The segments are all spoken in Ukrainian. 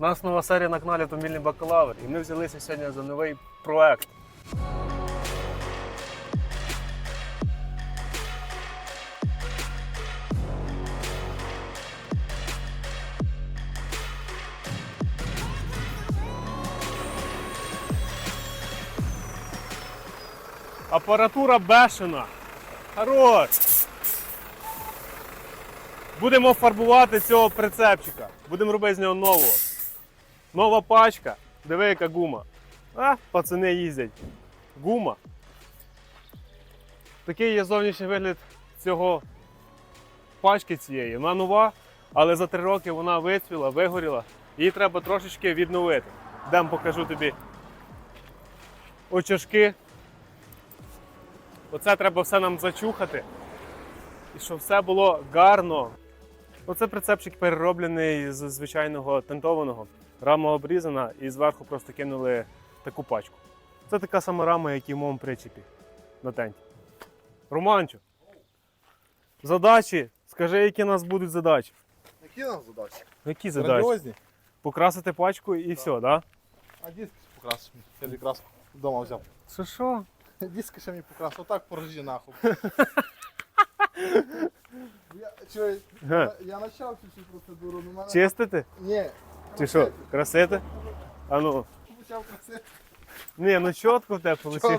У нас нова серія на каналі Автомобільний бакалавр, і ми взялися сьогодні за новий проект. Апаратура бешена. Хорош! Будемо фарбувати цього прицепчика. Будемо робити з нього нового. Нова пачка. Диви, яка гума. А, пацани їздять. Гума. Такий є зовнішній вигляд цього пачки цієї. Вона нова, але за три роки вона вицвіла, вигоріла. Її треба трошечки відновити. Дам покажу тобі очашки. Оце треба все нам зачухати. І щоб все було гарно. Оце прицепчик перероблений з звичайного тентованого. Рама обрізана і зверху просто кинули таку пачку. Це така сама рама, як і в моєму причепі на тенті. Романчо, задачі. Скажи, які у нас будуть задачі. Які нам задачі? Які задачі? Грандіозні. Покрасити пачку і все, так? Да? А диски покрасив. Я якраз вдома взяв. Що що? Диски ще мені покрасив. Отак порожі нахуй. Я, чо, я, я почав цю процедуру, ну мене... Чистити? Ні. Чи що? Красити? А ну. Почав красити. Ні, ну чітко в тебе вийшло.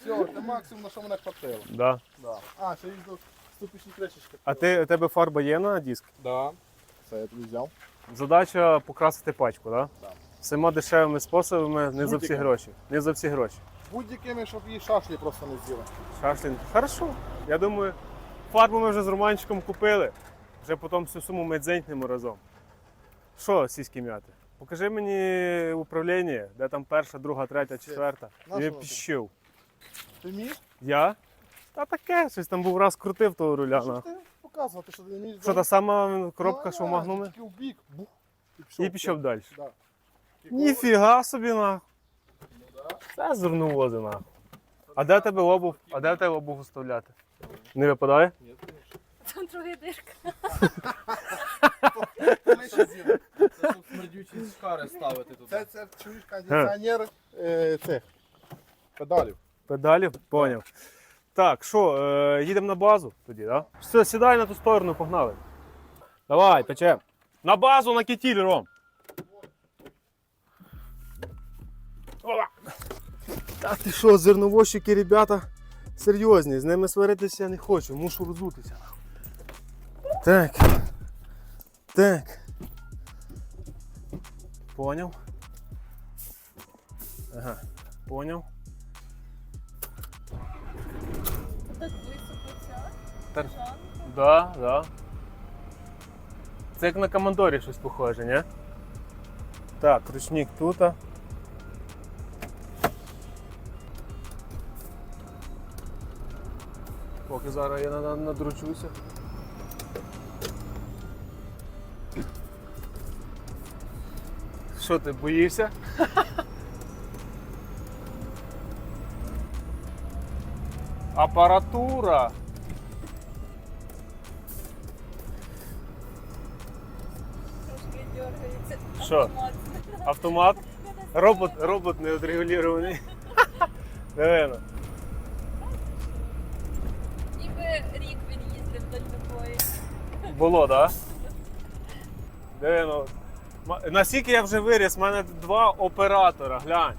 Все, це максимум, на що мене хватило. Да. Да. А, ще до ступічні кришечки. А ти, у тебе фарба є на диск? Да. Це я тобі взяв. Задача покрасити пачку, так? Да? Так. Всіма дешевими способами, не за всі гроші. Не за всі гроші. Будь-якими, щоб її шашлі просто не з'їли. Шашлін. Хорошо. Я думаю, фарбу ми вже з Романчиком купили. Вже потім всю суму ми дзенькнемо разом. Що, сіськи м'яти? Покажи мені управління, де там перша, друга, третя, четверта. Я піщив. Ти вмієш? Я? Та таке, щось там був раз крутив того руля. Що ж ти показувати, що ти не вмієш? Що та сама коробка, Ну, що в а, магнумі? Тільки в бік, бух. І пішов далі. Да. Ніфіга собі нахуй. Ну, да. Це зурнувози нахуй. А де тебе обув? А де тебе обув вставляти? Не випадає? Ні. Там друга дирка. Це щоб смердючі шкари ставити туди. Це, це чуєш кондиціонер е, цих педалів. Педалі? Поняв. Так, що, е, їдемо на базу тоді. Да? Все, сідай на ту сторону, погнали. Давай, печем. На базу на кітіль, Ром. Опа. Та ти що, зерновощики, ребята, серйозні, з ними сваритися я не хочу, мушу розутися. Так. Так. Поняв. Ага, поняв. Ця. Тар- Да, да. Це як на командорі щось похоже, ні? Так, ручник тут. Поки зараз я на- надручуся. Що ти боїшся? Апаратура. Трошки дергається. Що? Автомат. Автомат. Робот, робот не відрегулірований. Дивно. Ніби рік він їздив дальнобої. Було, так? Да? Дивно. Наскільки я вже виріс, в мене два оператора, глянь.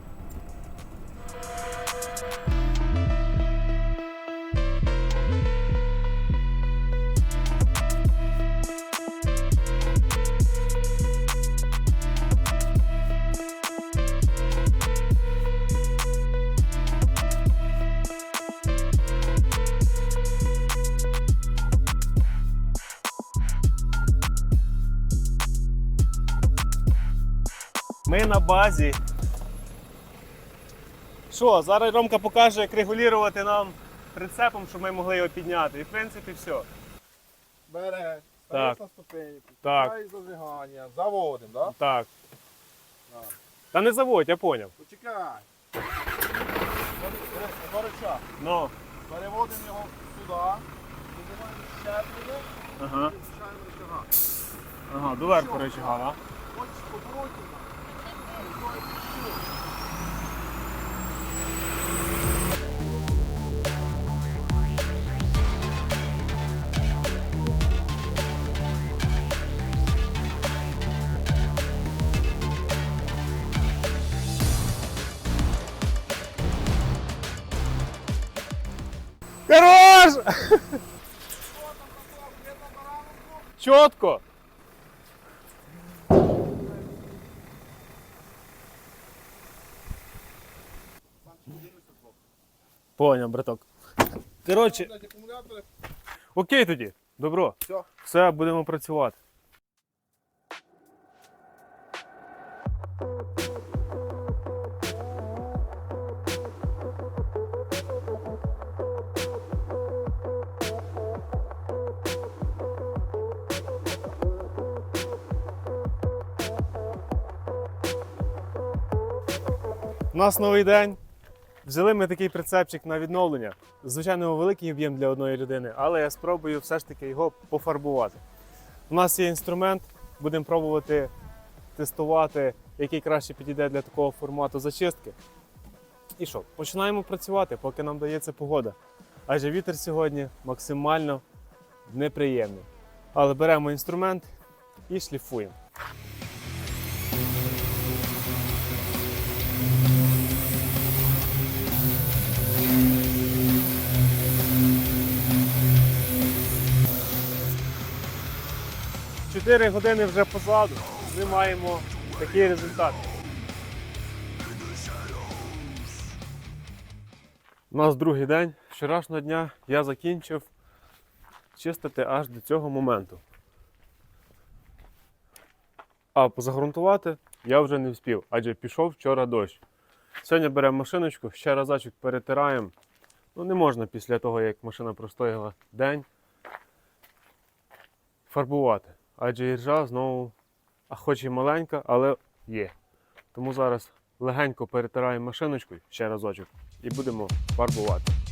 Ми на базі. Що, зараз Ромка покаже, як регулювати нам прицепом, щоб ми могли його підняти. І в принципі все. Бере, Так. на ступеньку, Так. включаєш зажигання, заводимо, да? Так. Так. Та не заводь, я поняв. Почекай. Рычаг. Ну, Переводимо його сюди, визиваємо щеплення ага. і включаємо рычага. Ага, доверху речага, да? Хочеш повороті, Хорош! Чітко! Поняв, браток. Коротше, окей тоді. Добро. Все. Все, будемо працювати. У нас новий день. Взяли ми такий прицепчик на відновлення. Звичайно, великий об'єм для одної людини, але я спробую все ж таки його пофарбувати. У нас є інструмент, будемо пробувати тестувати, який краще підійде для такого формату зачистки. І що, починаємо працювати, поки нам дається погода. Адже вітер сьогодні максимально неприємний. Але беремо інструмент і шліфуємо. Чотири години вже позаду. Ми маємо такий результат. У нас другий день. Вчорашнього дня я закінчив чистити аж до цього моменту. А позагрунтувати я вже не вспів, адже пішов вчора дощ. Сьогодні беремо машиночку, ще разочок перетираємо. Ну, не можна після того, як машина простояла день, фарбувати. Адже іржа знову, а хоч і маленька, але є. Тому зараз легенько перетираємо машиночкою ще разочок і будемо фарбувати.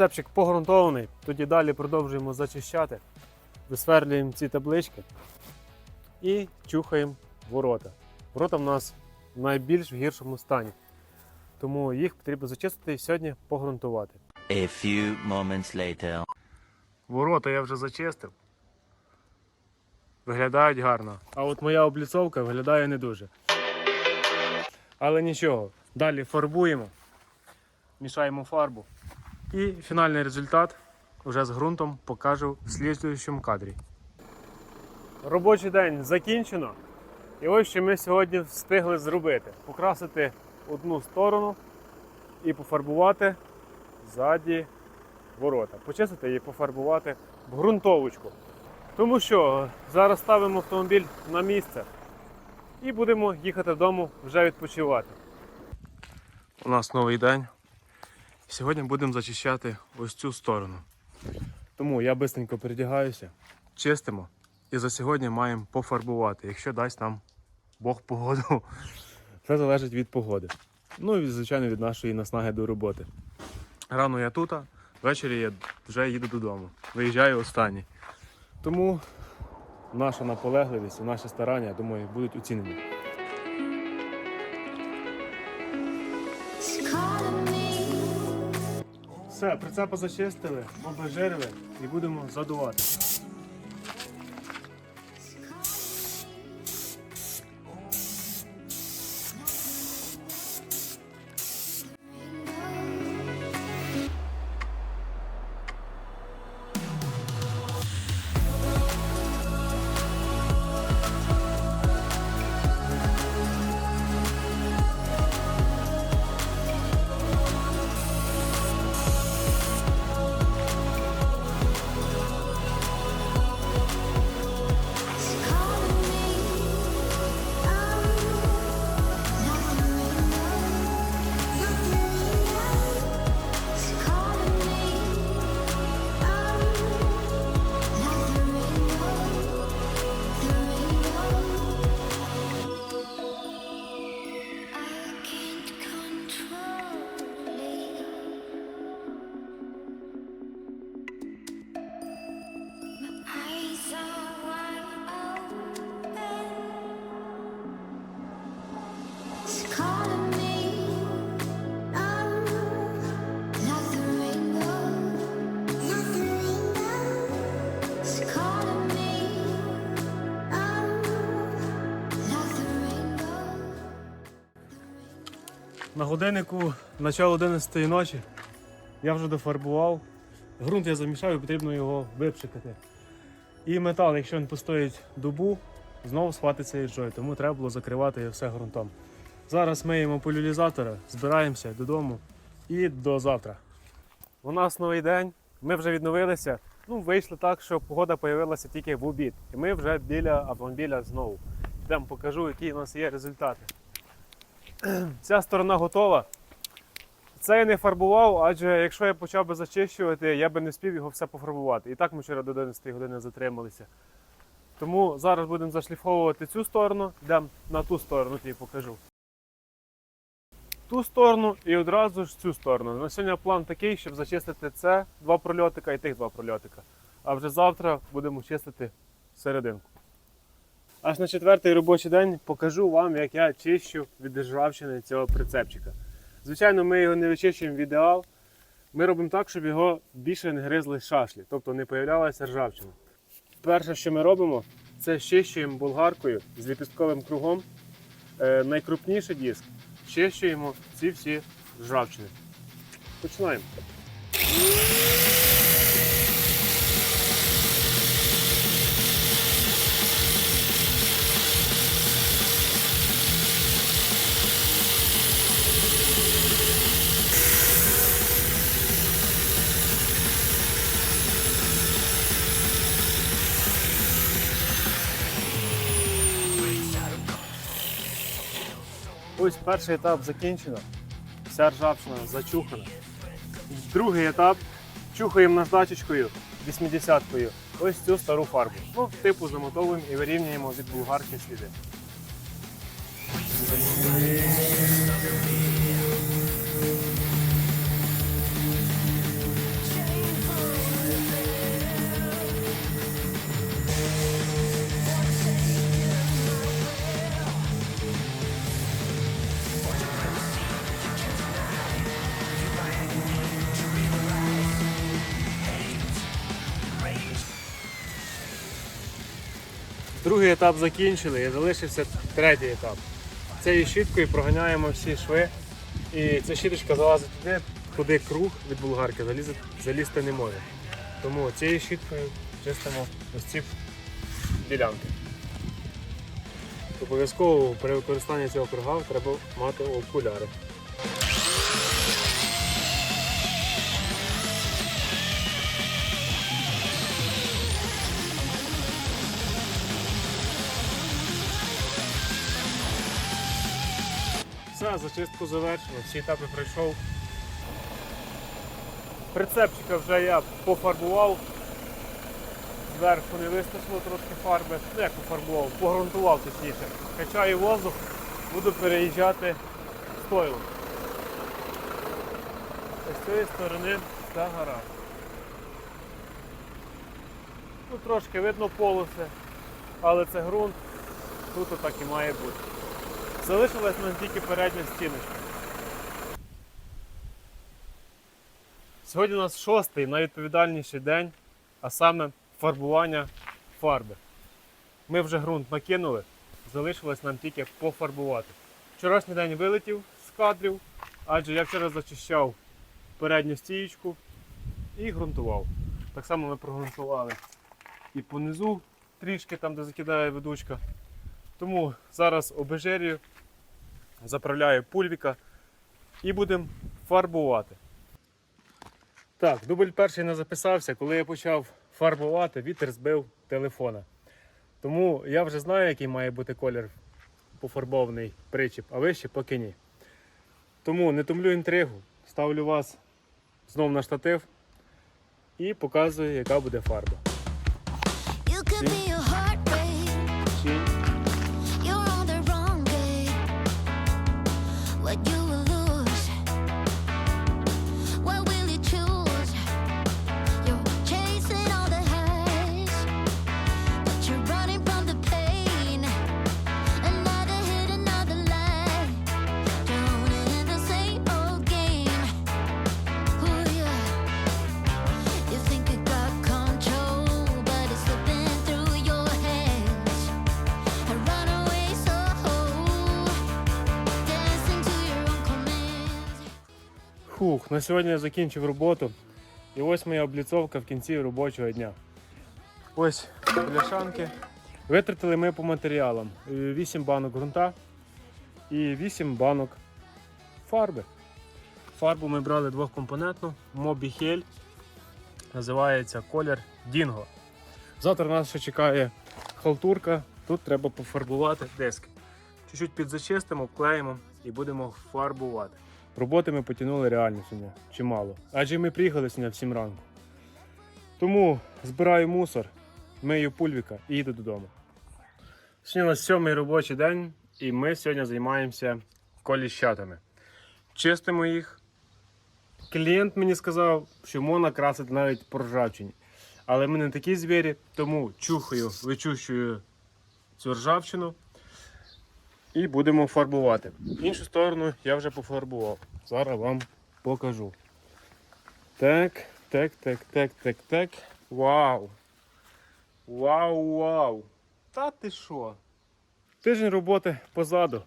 Прицепчик погрунтований, тоді далі продовжуємо зачищати, висверлюємо ці таблички і чухаємо ворота. Ворота в нас в найбільш в гіршому стані. Тому їх потрібно зачистити і сьогодні погрунтувати. A few moments later. Ворота я вже зачистив. Виглядають гарно. А от моя обліцовка виглядає не дуже. Але нічого. Далі фарбуємо, мішаємо фарбу. І фінальний результат вже з ґрунтом покажу в слідуючому кадрі. Робочий день закінчено. І ось що ми сьогодні встигли зробити: покрасити одну сторону і пофарбувати ззаді ворота. Почистити і пофарбувати в ґрунтовочку. Тому що зараз ставимо автомобіль на місце і будемо їхати додому вже відпочивати. У нас новий день. Сьогодні будемо зачищати ось цю сторону. Тому я швидко передягаюся, чистимо і за сьогодні маємо пофарбувати, якщо дасть нам Бог погоду. Все залежить від погоди. Ну і, звичайно, від нашої наснаги до роботи. Рано я тут, а ввечері я вже їду додому. Виїжджаю останній. Тому наша наполегливість і наші старання, я думаю, будуть оцінені. Все, прицепа зачистили, обезжирили і будемо задувати. На годиннику начало 11 ночі я вже дофарбував. Грунт я замішав і потрібно його випшикати. І метал, якщо він постоїть добу, знову схватиться іржою, тому треба було закривати все ґрунтом. Зараз миємо поляризатора, збираємося додому і до завтра. У нас новий день, ми вже відновилися. Ну, вийшло так, що погода з'явилася тільки в обід. І ми вже біля автомобіля знову. Йдемо покажу, які у нас є результати. Ця сторона готова. Це я не фарбував, адже якщо я почав би зачищувати, я би не спів його все пофарбувати. І так ми вчора до 11 години затрималися. Тому зараз будемо зашліфовувати цю сторону, йдемо на ту сторону, тобі покажу. Ту сторону і одразу ж цю сторону. На сьогодні план такий, щоб зачистити це два прольотика і тих два прольотика. А вже завтра будемо чистити серединку. Аж на четвертий робочий день покажу вам, як я чищу від ржавчини цього прицепчика. Звичайно, ми його не вичищуємо в ідеал. Ми робимо так, щоб його більше не гризли шашлі, тобто не появлялася ржавчина. Перше, що ми робимо, це щищуємо болгаркою з ліпістковим кругом. Е, найкрупніший диск. Щищуємо ці всі ржавчини. Починаємо. Ось перший етап закінчено. Вся ржавчина зачухана. Другий етап чухаємо наждачечкою 80-кою ось цю стару фарбу. Ну, типу замотовуємо і вирівнюємо від булгарки сліди. Етап закінчили і залишився третій етап. Цією щіткою проганяємо всі шви. І ця щіточка залазить туди, куди круг від булгарки залізти, залізти не може. Тому цією щіткою чистимо ось ці ділянки. Обов'язково при використанні цього круга треба мати окуляри. Все, зачистку завершено, всі етапи пройшов. Прицепчика вже я пофарбував. Зверху не вистачило трошки фарби. Ну як пофарбував, погрунтував точніше. Качаю воздух, буду переїжджати стойлом. З цієї сторони все гаразд. Ну трошки видно полоси, але це ґрунт, тут отак і має бути. Залишилась нам тільки передня стіночка. Сьогодні у нас шостий найвідповідальніший день, а саме фарбування фарби. Ми вже ґрунт накинули, залишилось нам тільки пофарбувати. Вчорашній день вилетів з кадрів, адже я вчора зачищав передню стієчку і ґрунтував. Так само ми прогрунтували і понизу трішки там, де закидає ведучка. Тому зараз обезжирюю, заправляю пульвіка і будемо фарбувати. Так, дубль перший не записався. Коли я почав фарбувати, вітер збив телефона. Тому я вже знаю, який має бути колір пофарбований причіп, а ви ще поки ні. Тому не томлю інтригу, ставлю вас знов на штатив і показую, яка буде фарба. На сьогодні я закінчив роботу. І ось моя обліцовка в кінці робочого дня. Ось бляшанки. Витратили ми по матеріалам 8 банок ґрунта і 8 банок фарби. Фарбу ми брали двохкомпонентну Mobi Hel. Називається колір Дінго. Завтра нас ще чекає халтурка. Тут треба пофарбувати диски. Чуть-чуть підзачистимо, вклеїмо і будемо фарбувати. Роботи ми потягнули реально сьогодні чимало. Адже ми приїхали сьогодні в 7 ранку. Тому збираю мусор, мию пульвіка і їду додому. Сьогодні у нас сьомий робочий день, і ми сьогодні займаємося коліщатами. Чистимо їх. Клієнт мені сказав, що можна красити навіть по ржавчині. Але ми не такі звірі, тому чухаю, вичущую цю ржавчину і будемо фарбувати. Іншу сторону я вже пофарбував. Зараз вам покажу. Так, так, так, так, так, так. Вау! Вау, вау! Та ти що? Тиждень роботи позаду.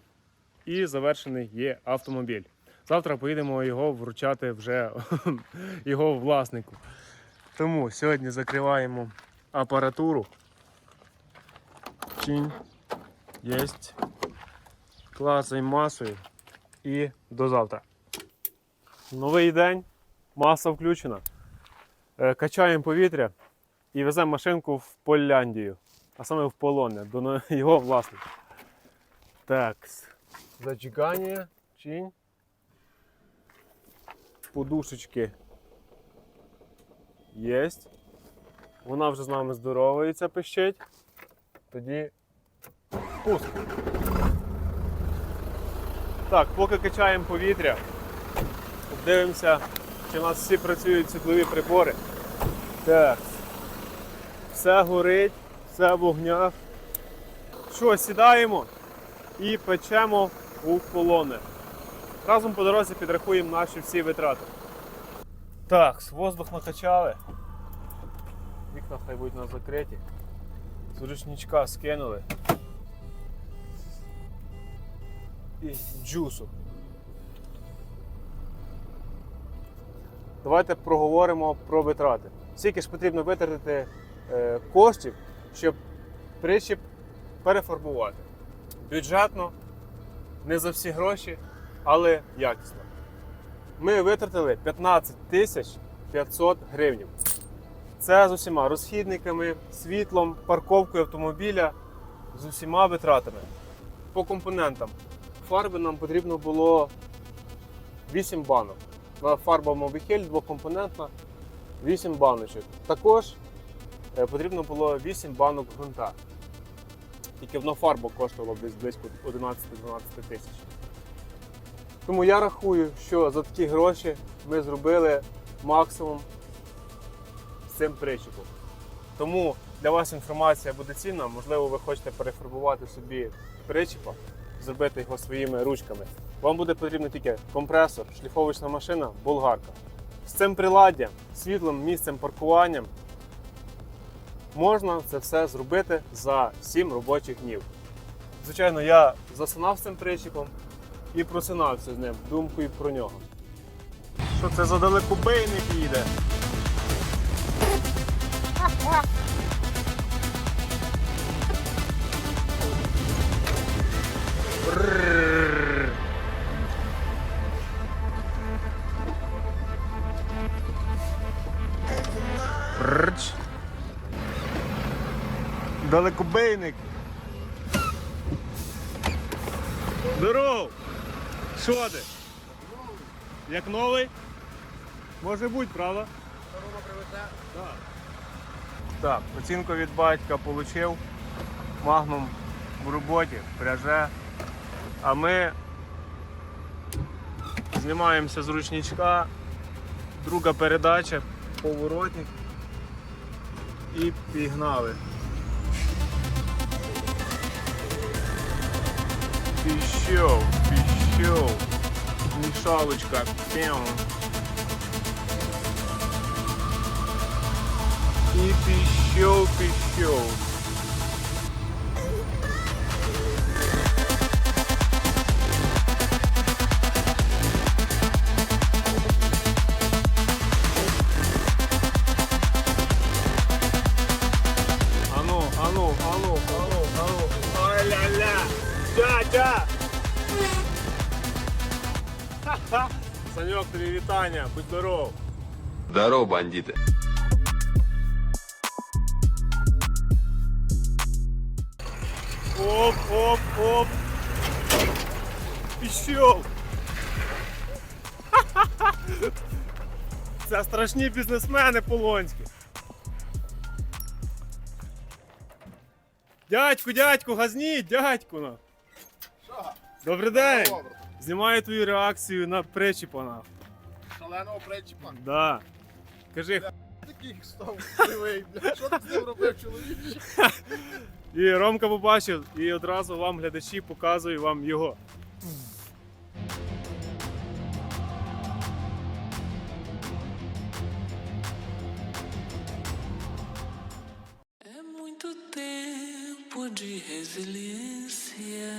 І завершений є автомобіль. Завтра поїдемо його вручати вже його власнику. Тому сьогодні закриваємо апаратуру. Чинь. Єсть. Клацаємо масою. І до завтра. Новий день. Маса включена. Е, Качаємо повітря і веземо машинку в Поляндію. А саме в полонне до його власника. Так. Зачекання. Чинь. Подушечки Єсть. Вона вже з нами здоровається, пищить. Тоді пуск. Так, поки качаємо повітря, дивимося, чи у нас всі працюють світлові прибори. Так. Все горить, все в вогнях. Що, сідаємо і печемо у полони. Разом по дорозі підрахуємо наші всі витрати. Так, воздух накачали. Вікна хай будуть у закриті. З ручничка скинули. І джусу. Давайте проговоримо про витрати. Скільки ж потрібно витратити е, коштів, щоб причіп перефарбувати. Бюджетно, не за всі гроші, але якісно ми витратили 15 тисяч 500 гривень. Це з усіма розхідниками, світлом, парковкою автомобіля, з усіма витратами. По компонентам. Фарби нам потрібно було 8 банок. Фарба Mobihel двокомпонентна, 8 баночок. Також е, потрібно було 8 банок ґрунта. Тільки одна фарба коштувала десь близько 11-12 тисяч. Тому я рахую, що за такі гроші ми зробили максимум з цим причепом. Тому для вас інформація буде цінна. Можливо, ви хочете перефарбувати собі причепа, зробити його своїми ручками. Вам буде потрібен тільки компресор, шліфовочна машина, болгарка. З цим приладдям, світлим місцем паркуванням можна це все зробити за 7 робочих днів. Звичайно, я засинав з цим причепом і просинався з ним думкою про нього. Що це за далекобейник їде? Далекобейник. Здоров! Що ти? Як новий? Може бути, правда? Так. Так, оцінку від батька отримав. Магнум в роботі, пряже. А ми знімаємося з ручничка. Друга передача, поворотник. І пігнали. Пішов, пішов. Мішалочка. Пям. І пішов, пішов. Будь здоров. Здорово, бандиты. Оп, оп, оп. Пішов. Це страшні бізнесмени полонські. Дядьку, дядьку, газніть, дядьку. на. Що? Добрий день. Добре. Знімаю твою реакцію на причіпа. Шаленого причіпа. Да. Кажи, Такий став кривий, бля. Що ти з ним робив, чоловіче? і Ромка побачив, і одразу вам, глядачі, показую вам його. É muito tempo de resiliência.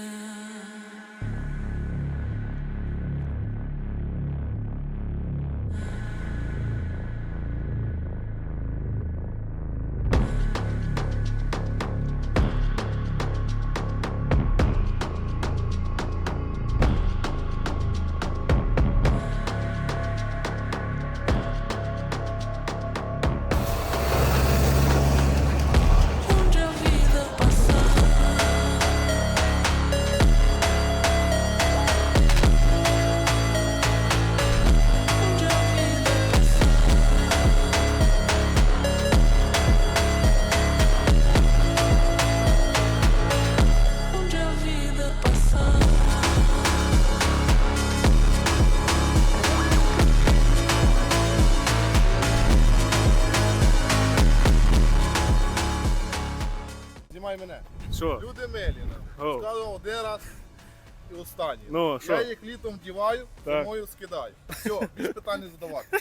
і останній. Ну, Я що? їх літом вдіваю, Так. зимою скидаю. Все, більш питань не задавати.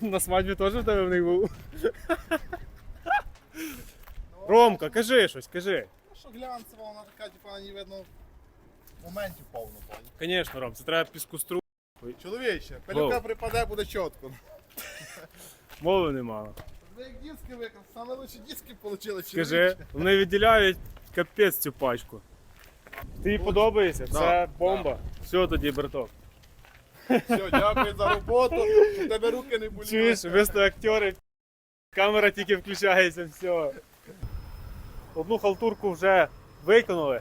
На свадьбі теж в тебе в них був. Ромка, кажи щось, кажи. Ну, що глянцева, вона така, типу, на ній видно моментів повно, пані. Звісно, Ром, це треба піску стру. Чоловіче, пилюка Воу. припаде, буде чітко. Мови немало. Ви як диски викрав, саме лучші диски отримали, Скажи, вони відділяють капець цю пачку. Тобі подобається? Це бомба. Все тоді, браток. Все, дякую за роботу, у тебе руки не боліли. Чуєш, ви сто актери, камера тільки включається, все. Одну халтурку вже виконали.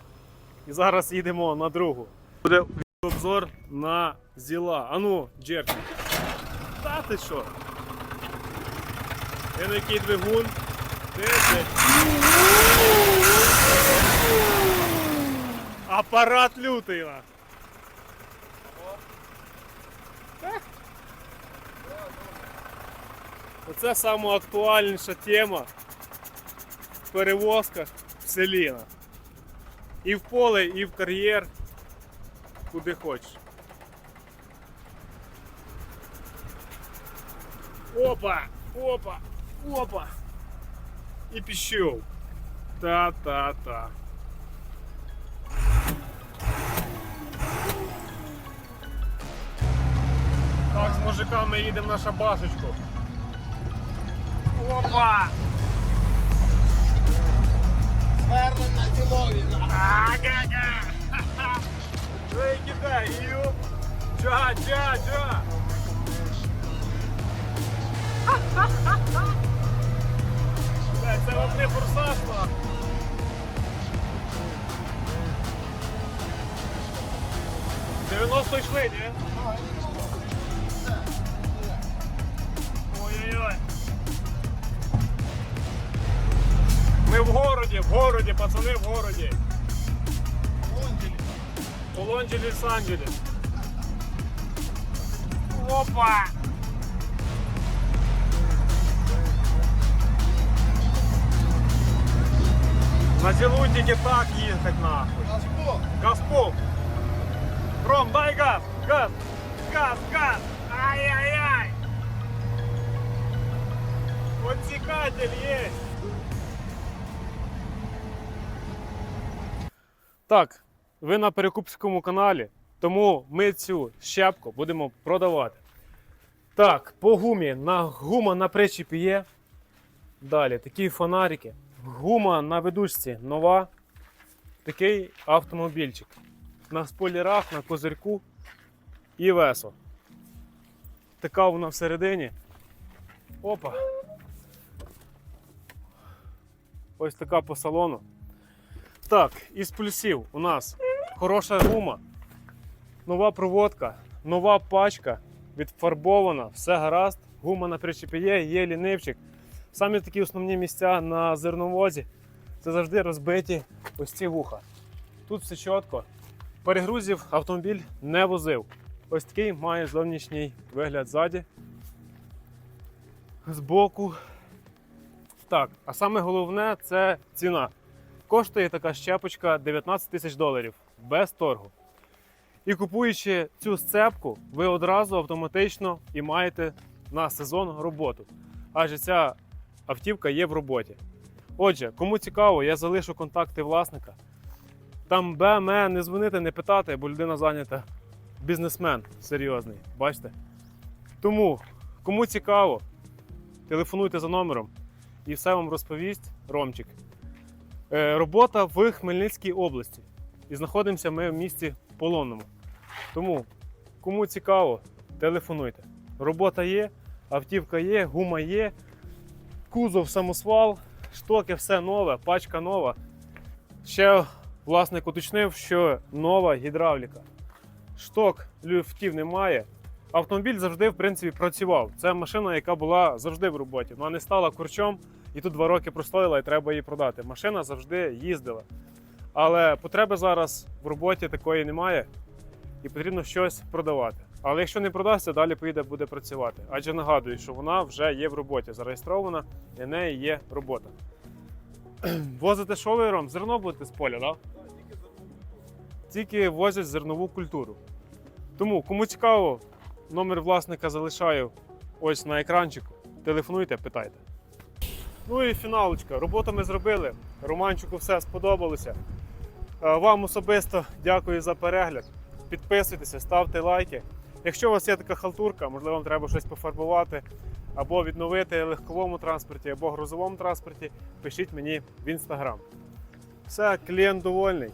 І зараз їдемо на другу. Буде обзор на зіла. Ану, Джерк. Та ти що? Є який двигун. 10. Апарат лютий. на. Оце сама актуальніша тема в перевозках в селі. на. І в поле, і в кар'єр, куди хочеш. Опа! Опа! Опа! І пішов. Та-та-та. Так, з мужиками їдемо на шабашечку. Опа! Верно на ділові. Ой, кидай, ю! Джа, джа, джа! Бля, Це вам не форсаж, нахуй. Дев'яносто йшли, ні? Ми в городі, в городі, пацани, в городі. Лос-Анджелес, Лос-Анджелес. Опа! На зілу тільки так їхать нахуй. Наш Бог. Газпол! Ром, дай газ! Газ! Газ, газ! Ай-яй-яй! Подсекатель есть! Так, ви на перекупському каналі, тому ми цю щепку будемо продавати. Так, по гумі. На гума на причіпі є. Далі такі фонарики. Гума на ведучці нова. Такий автомобільчик. На спойлерах, на козирку і весо. Така вона всередині. Опа. Ось така по салону. Так, із плюсів у нас хороша гума, нова проводка, нова пачка, відфарбована, все гаразд. Гума на причепі є, є лінивчик. Самі такі основні місця на зерновозі це завжди розбиті ось ці вуха. Тут все чітко. Перегрузів автомобіль не возив. Ось такий має зовнішній вигляд ззаді. Збоку. Так, а саме головне це ціна. Коштує така щепочка 19 тисяч доларів без торгу. І купуючи цю сцепку, ви одразу автоматично і маєте на сезон роботу. Адже ця автівка є в роботі. Отже, кому цікаво, я залишу контакти власника. Там БМ, не дзвонити, не питати, бо людина зайнята. Бізнесмен серйозний, бачите? Тому, кому цікаво, телефонуйте за номером і все вам розповість Ромчик. Е, робота в Хмельницькій області. І знаходимося ми в місті Полонному. Тому, кому цікаво, телефонуйте. Робота є, автівка є, гума є, кузов самосвал, штоки, все нове, пачка нова. Ще власник уточнив, що нова гідравліка. Шток люфтів немає. Автомобіль завжди, в принципі, працював. Це машина, яка була завжди в роботі. Вона не стала курчом і тут два роки простояла, і треба її продати. Машина завжди їздила. Але потреби зараз в роботі такої немає, і потрібно щось продавати. Але якщо не продасться, далі поїде буде працювати. Адже нагадую, що вона вже є в роботі, зареєстрована, і в неї є робота. Возите що ви, Ром? Зерно будете з поля, так? Тільки возять зернову культуру. Тому, кому цікаво, номер власника залишаю ось на екранчику. Телефонуйте, питайте. Ну і фіналочка. Роботу ми зробили. Романчику все сподобалося. Е, Вам особисто дякую за перегляд. Підписуйтеся, ставте лайки. Якщо у вас є така халтурка, можливо, вам треба щось пофарбувати або відновити легковому транспорті, або грузовому транспорті, пишіть мені в інстаграм. Все, клієнт довольний.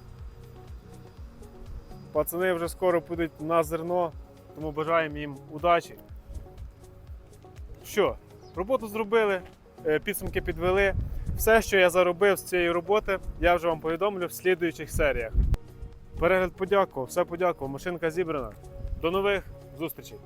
Пацани вже скоро підуть на зерно, тому бажаємо їм удачі. Що, роботу зробили, підсумки підвели. Все, що я заробив з цієї роботи, я вже вам повідомлю в слідуючих серіях. Перегляд подякував, все подякував, машинка зібрана. До нових зустрічей!